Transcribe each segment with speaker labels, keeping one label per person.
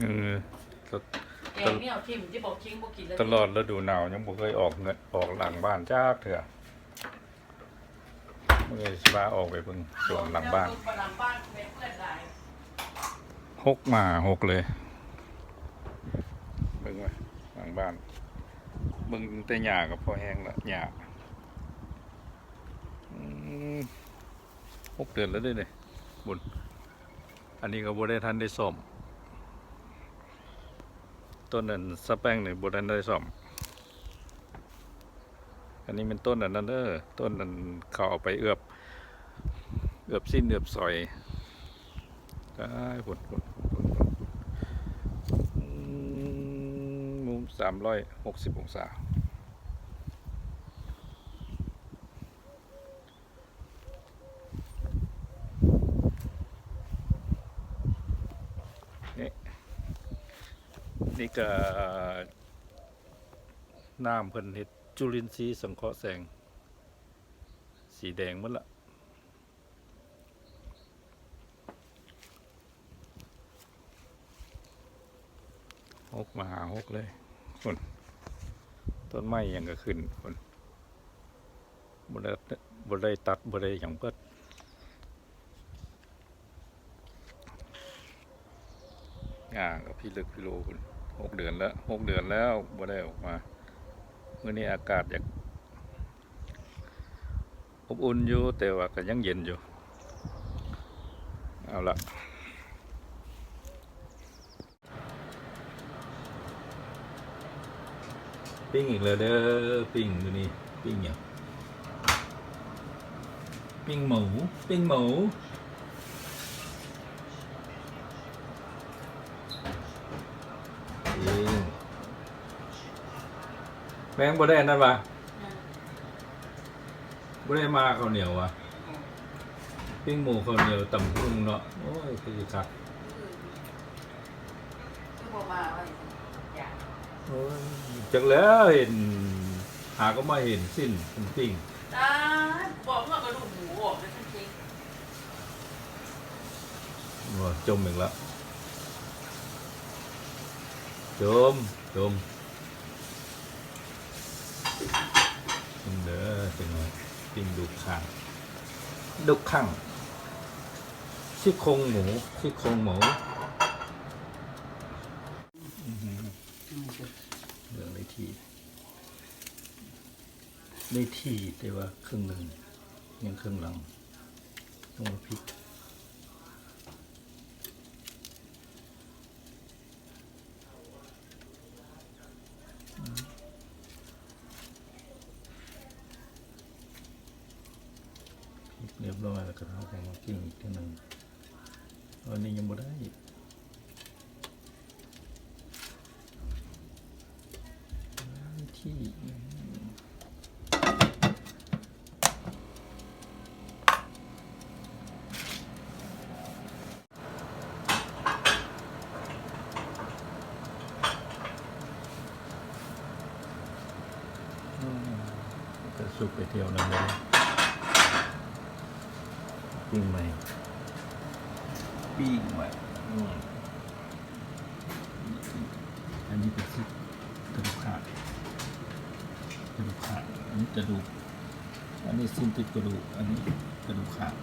Speaker 1: เออต
Speaker 2: แกงเนี่ยทิมที่บอกทิ้งบอกกินแล้ว
Speaker 1: ตลอดฤดูหนาวยังบ่เคยออกเงินออกหลังบ้านจ้าเถื่อเมื่อสิบาออกไปเพิ่งสวนหลังบ้าน
Speaker 2: หลังบ้านแม่เพื่อนหลาย
Speaker 1: หกมาหกเลยเบิ่งไว้หลังบ้านเบิ่งแต่หญ้าก็พอแห้งละหญ้าอืมหกเดือนแล้วเด้วยเนี่ยบุญอันนี้ก็บ่ได้ทันได้ซ่อม ต้นนั้นสแปงหนึ่งบ่ทันได้สอมอันนี้เป็นต้นอันนั้นเด้อต้นนั้นเขาเอาไปเอือบ เอือบสิ้นเอือบซอยได้ผลผลผลผลมุมสามร้อยหกสิบองศา นี่ นี่ก็น้ำเพิ่นเฮ็ดจุลินทรีย์สังเคราะห์แสง สีแดงหมดละหกมาหาหกเลยคนต้นไม้ยังก็ขึ้นคนบ่ได้บ่ได้ตัดบ่ได้หยังเปิด งากับพี่ลึกพี่โลคุณหกเดือนแล้วหกเดือนแล้วบ่ได้ออกมาเมื่อนี้อากาศอยากอบอุ่นอยู่แต่ว่าก็ยังเย็นอยู่ เอาละปิ้งอีกแล้วเด้อปิ้งดูนี่ปิ้งอย่างปิ้งหมูปิ้งหมูปิ้ง แมงบ่ได้อันนั่นปะไม่ได้มาข้าวเหนียวอะปิ้งหมูข้าวเหนียวตำพุงเนาะโอ้ยคือคัก
Speaker 2: คือบอกมาว่าอยาก
Speaker 1: โอ้ยจักแล้วเห็น หาก็มาเห็นสิ้นเป็นปิ้ง
Speaker 2: ตาบอกว่ากระดูกหมูออกเลยจริง
Speaker 1: โอ้ยจมอีกแล้วจมจม เด้อจังหน่อยปิ้งดุกขังดุกขังซี่โครงหมูซี่โครงหมูอื้อหือเหลืองได้ทีได้ทีแต่ว่าครึ่งหนึ่งยังครึ่งหลังต้องมาพลิกอืมพลิก เรียบร้อยแล้วก็เอาของมาปิ้งอีกทีหนึ่งวันนี้ยังไม่ได้กที่อืมก็สุกไปเที่ยวนั่นเลย ปิ้งใหม่ปิ้งใหม่อืมอันนี้เป็นซิกกระดูกขาดกระดูกขาดอันนี้กระดูกอันนี้สิ้นติดกระดูกอันนี้กระดูกขาด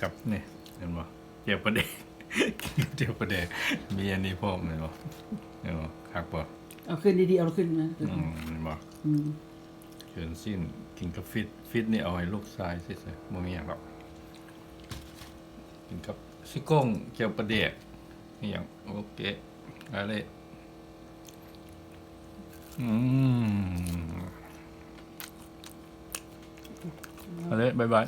Speaker 1: ครับนี่เห็นบ่เจียวประเดกเจียวประเดกมีอันนี้พร้อมเห็นบ่เห็นบ่คักบ่
Speaker 3: เอาขึ้นดีๆเอาขึ้นมา
Speaker 1: อืมเห็นบ่
Speaker 3: อืม
Speaker 1: เชิญสิ้นกินกับฟิตฟิตนี่เอาให้ลูกชายซิๆบ่มีอย่างหรอกกินกับซี่โก้งเจียวประเดกนี่อย่างโอเคอะไรอืมอะไรบายบาย